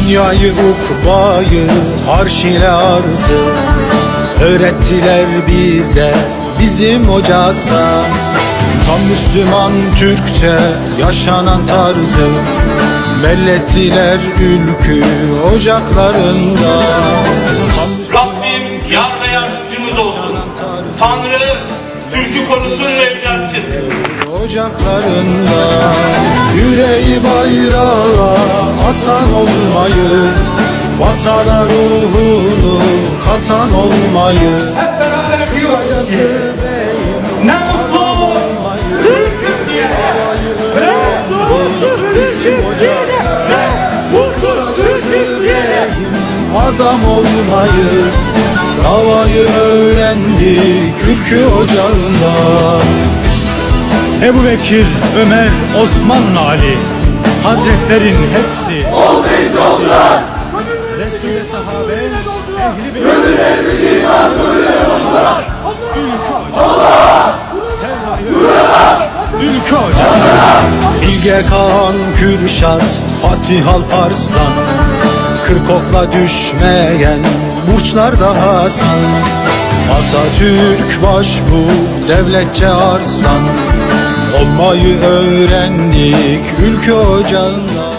Dünyayı ukbayı arş ile arzı Öğrettiler bize bizim ocakta Tam Müslüman Türkçe yaşanan tarzı Bellettiler ülkü ocaklarında Rabbim yardımcımız olsun. Tanrı Türk'ü korusun ve evlatsın. Ocaklarında yüreği bayrağa atan olmayı Vatana ruhunu katan olmayı. Sayası beyim Ne mutlu. Olmayı Babayı öğrendi bizim ocakta Sayası beyim adam olmayı Davayı öğrendik ülkü ocağında. Ebu Bekir, Ömer, Osman, Ali Hazretlerin hepsi. Resul'e sahabe Ehli beyt Ülkü ocağı Sevdayı Ülkü ocağı Bilge Kağan Kürşat Fatih Alparslan. Kırk okla düşmeyen burçlarda Hasan. Atatürk baş bu devletçe arslan Olmayı öğrendik ülke ocağında